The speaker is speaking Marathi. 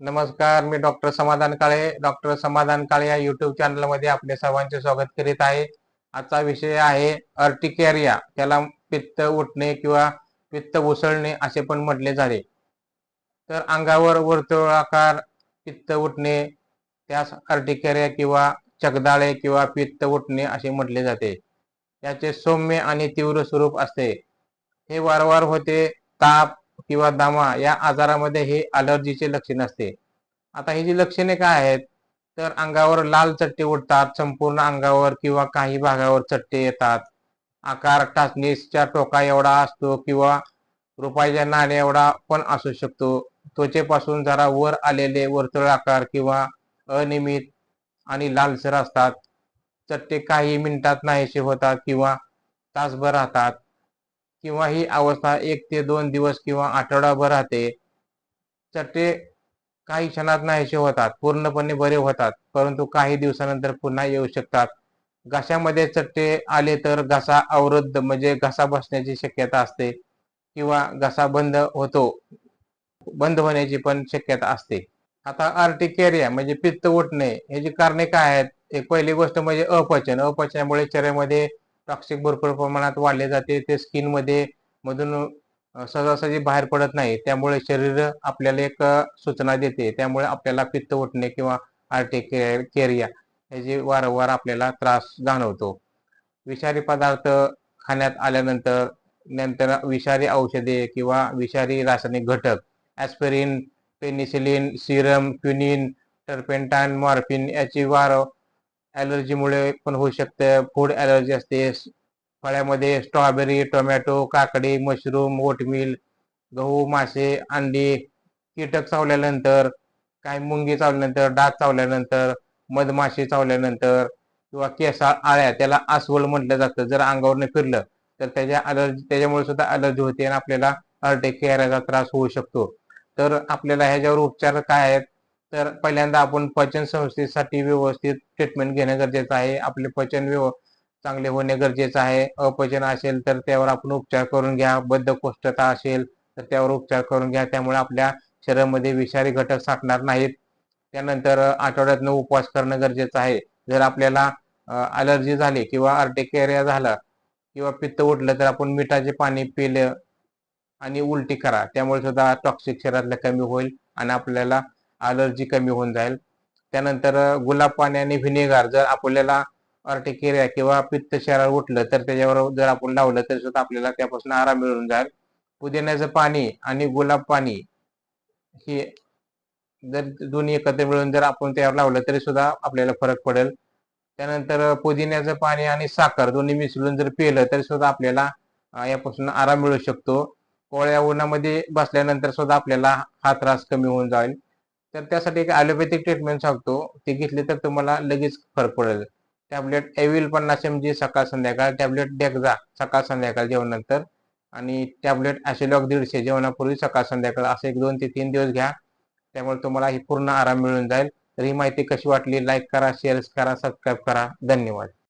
नमस्कार मी डॉक्टर समाधान काळे. डॉक्टर समाधान काळे या युट्यूब चॅनलमध्ये आपले सर्वांचे स्वागत करीत आहे. आजचा विषय आहे अर्टिकेरिया त्याला पित्त उठणे किंवा पित्त उसळणे असे पण म्हटले जाते. तर अंगावर वर्तुळाकार पित्त उठणे त्यास अर्टिकेरिया किंवा चकदाळे किंवा पित्त उठणे असे म्हटले जाते. याचे सौम्य आणि तीव्र स्वरूप असते. हे वारंवार होते ताप किंवा दमा या आजारामध्ये हे अलर्जीचे लक्षण असते. आता ही जी लक्षणे काय आहेत? तर अंगावर लाल चट्टे उठतात संपूर्ण अंगावर किंवा काही भागावर चट्टे येतात. आकार टाचणीच्या टोका एवढा असतो किंवा रुपयाच्या नाण्या एवढा पण असू शकतो. त्वचेपासून जरा वर आलेले वर्तुळ आकार किंवा अनियमित आणि लालसर असतात. चट्टे काही मिनिटात नाहीसे होतात किंवा तासभर राहतात. किंवा ही अवस्था एक ते दोन दिवस किंवा आठवडाभर राहते चट्टे काही क्षणात नाहीसे होतात. पूर्णपणे बरे होतात. परंतु काही दिवसानंतर पुन्हा येऊ शकतात. घशामध्ये चट्टे आले तर घसा अवरुद्ध म्हणजे घसा बसण्याची शक्यता असते किंवा घसा बंद होतो बंद होण्याची पण शक्यता असते. आता आर्टिकेरिया म्हणजे पित्त उठणे ह्याची कारणे काय आहेत? एक पहिली गोष्ट म्हणजे अपचन. अपचनामुळे शरीरामध्ये टॉक्सिक भरपूर प्रमाणात वाढले जाते. ते स्किनमध्ये मधून सहजासहजी बाहेर पडत नाही. त्यामुळे शरीर आपल्याला एक सूचना देते. त्यामुळे आपल्याला पित्त उठणे किंवा आर्टिकेरिया याची वारंवार आपल्याला त्रास जाणवतो. विषारी पदार्थ खाण्यात आल्यानंतर नंतर विषारी औषधे किंवा विषारी रासायनिक घटक aspirin penicillin serum quinine turpentine morphine याची वार ॲलर्जीमुळे पण होऊ शकते. फूड ॲलर्जी असते. फळ्यामध्ये स्ट्रॉबेरी टोमॅटो काकडी मशरूम ओटमील गहू मासे अंडी कीटक चावल्यानंतर काही मुंगी चावल्यानंतर डाग चावल्यानंतर मधमाशी चावल्यानंतर किंवा केसा आळ्या त्याला अस्वल म्हटलं जातं. जर अंगावरनं फिरलं तर त्याच्या अलर्जी त्याच्यामुळे सुद्धा अलर्जी होते आणि आपल्याला अर्टेकेऱ्याचा त्रास होऊ शकतो. तर आपल्याला ह्याच्यावर उपचार काय आहेत? तर पहिल्यांदा आपण पचन संस्थेसाठी व्यवस्थित ट्रीटमेंट घेणं गरजेचं आहे. आपले पचन व्यव चांगले होणे गरजेचं आहे. अपचन असेल तर त्यावर आपण उपचार करून घ्या. बद्धकोष्ठता असेल तर त्यावर उपचार करून घ्या. त्यामुळे आपल्या शरीरामध्ये विषारी घटक साठणार नाहीत. त्यानंतर आठवड्यातनं उपवास करणं गरजेचं आहे. जर आपल्याला अलर्जी झाली किंवा अर्टिकेरिया झाला किंवा पित्त उठलं तर आपण मिठाचे पाणी पिलं आणि उलटी करा. त्यामुळे सुद्धा टॉक्सिक शरीरातलं कमी होईल आणि आपल्याला अलर्जी कमी होऊन जाईल. त्यानंतर गुलाब पाणी आणि व्हिनेगार जर आपल्याला अर्टिकेरिया किंवा पित्त शरीरावर उठलं तर त्याच्यावर जर आपण लावलं तर सुद्धा आपल्याला त्यापासून आराम मिळून जाईल. पुदिन्याचं पाणी आणि गुलाब पाणी हे जर दोन्ही एकत्र मिळून जर आपण त्यावर लावलं तरी सुद्धा आपल्याला फरक पडेल. त्यानंतर पुदिन्याचं पाणी आणि साखर दोन्ही मिसळून जर पिलं तरी सुद्धा आपल्याला यापासून आराम मिळू शकतो. कोळ्या उन्हामध्ये बसल्यानंतर सुद्धा आपल्याला हा त्रास कमी होऊन जाईल. तर त्यासाठी एक ॲलोपॅथिक ट्रीटमेंट सांगतो. ते घेतली तर तुम्हाला लगेच फरक पडेल. टॅबलेट एव्हिल पन्नास एम जी सकाळ संध्याकाळ टॅबलेट डेक्झा सकाळ संध्याकाळ जेवणानंतर. आणि टॅबलेट ॲसिलॉग दीडशे जेवणापूर्वी सकाळ संध्याकाळ असं एक दोन ते तीन दिवस घ्या. त्यामुळे तुम्हाला ही पूर्ण आराम मिळून जाईल. तर ही माहिती कशी वाटली? लाईक करा शेअर करा सबस्क्राईब करा. धन्यवाद.